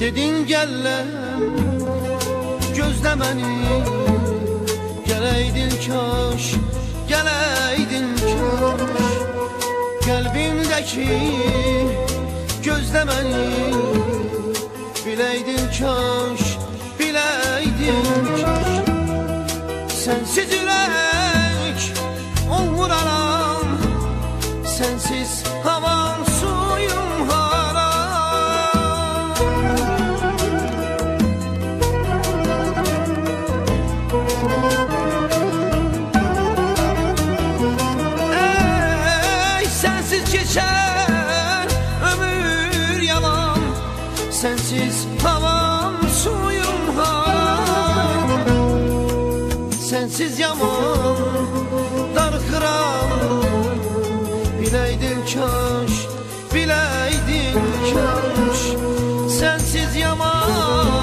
Dedin gellem gözle beni Geleydin kaş, geleydin kaş Kalbimdeki gözle beni Sensiz havam suyum haram Sensiz yaman darkıram Bileydin kaş, bileydin kaş Sensiz yaman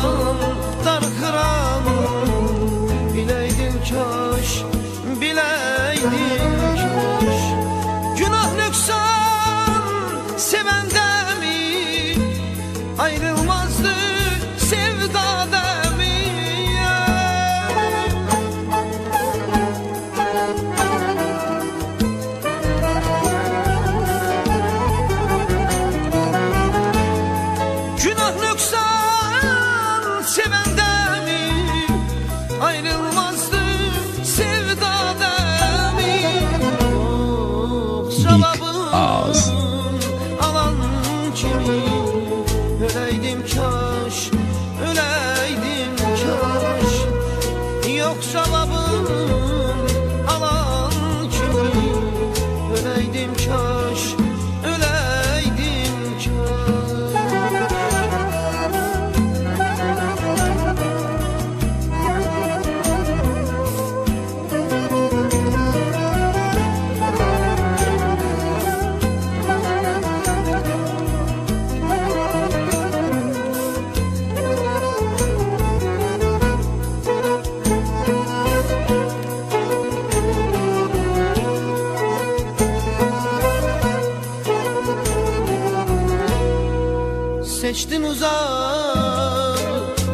Seçtin uzak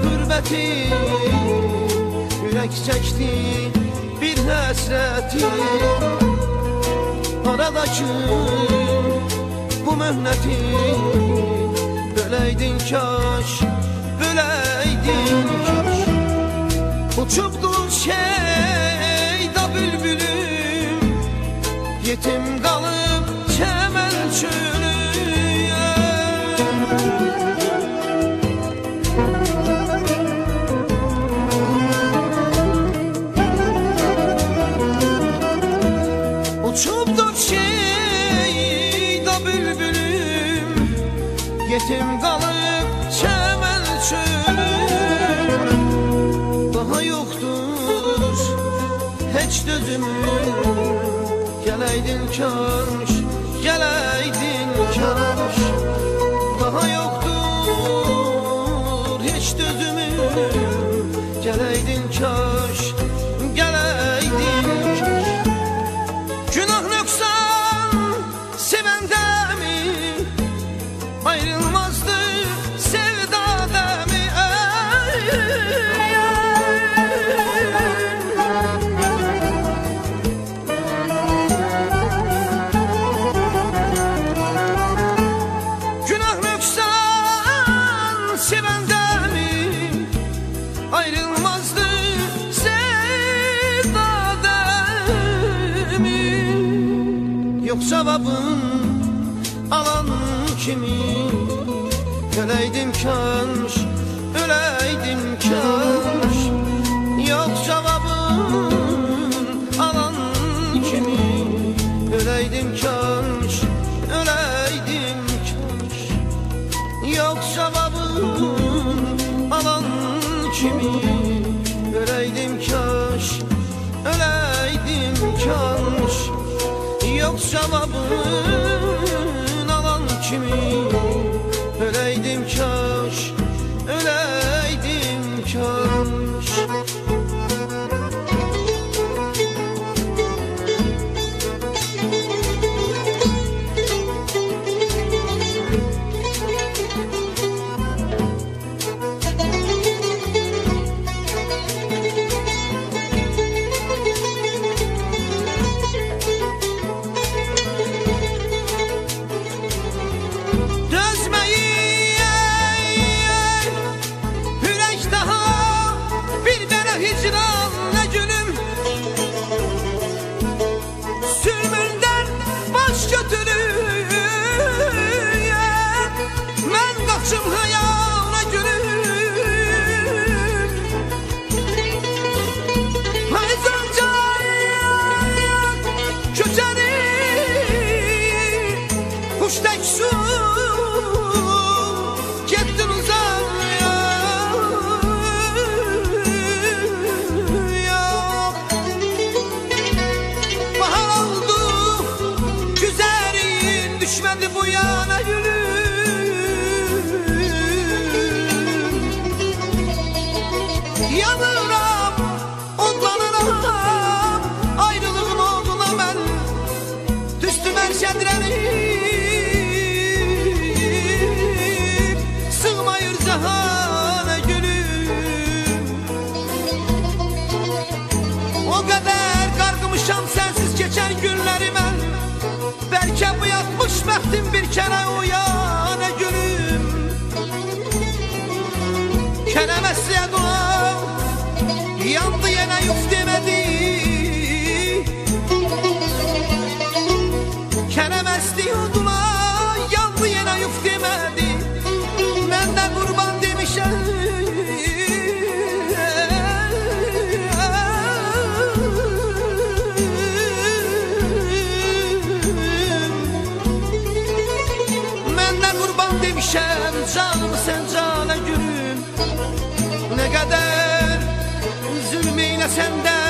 gürbeti Yürek çekti bir hasreti Aradaki bu mühneti Böleydin kaş, böleydin kaş. Uçuptur şeyda bülbülüm Yetim Daha yoktur. Hiç dözümüm Geleydin kaş, geleydin kaş Daha yoktur. Hiç dözümüm Geleydin kaş, Yok cevabın alan kimi? Öleydim kaş, öleydim kaş. Yok cevabın alan kimi? Öleydim kaş, öleydim kaş. Yok cevabın alan kimi? Öleydim kaş, öleydim kaş Yok cevabın alan kimi? Öleydim kaş, öleydim kaş hicran Xoşbəxtim bir kərə uyanə gülüm. Kərə məsləyə dua Yandı yenə yuf demədim senden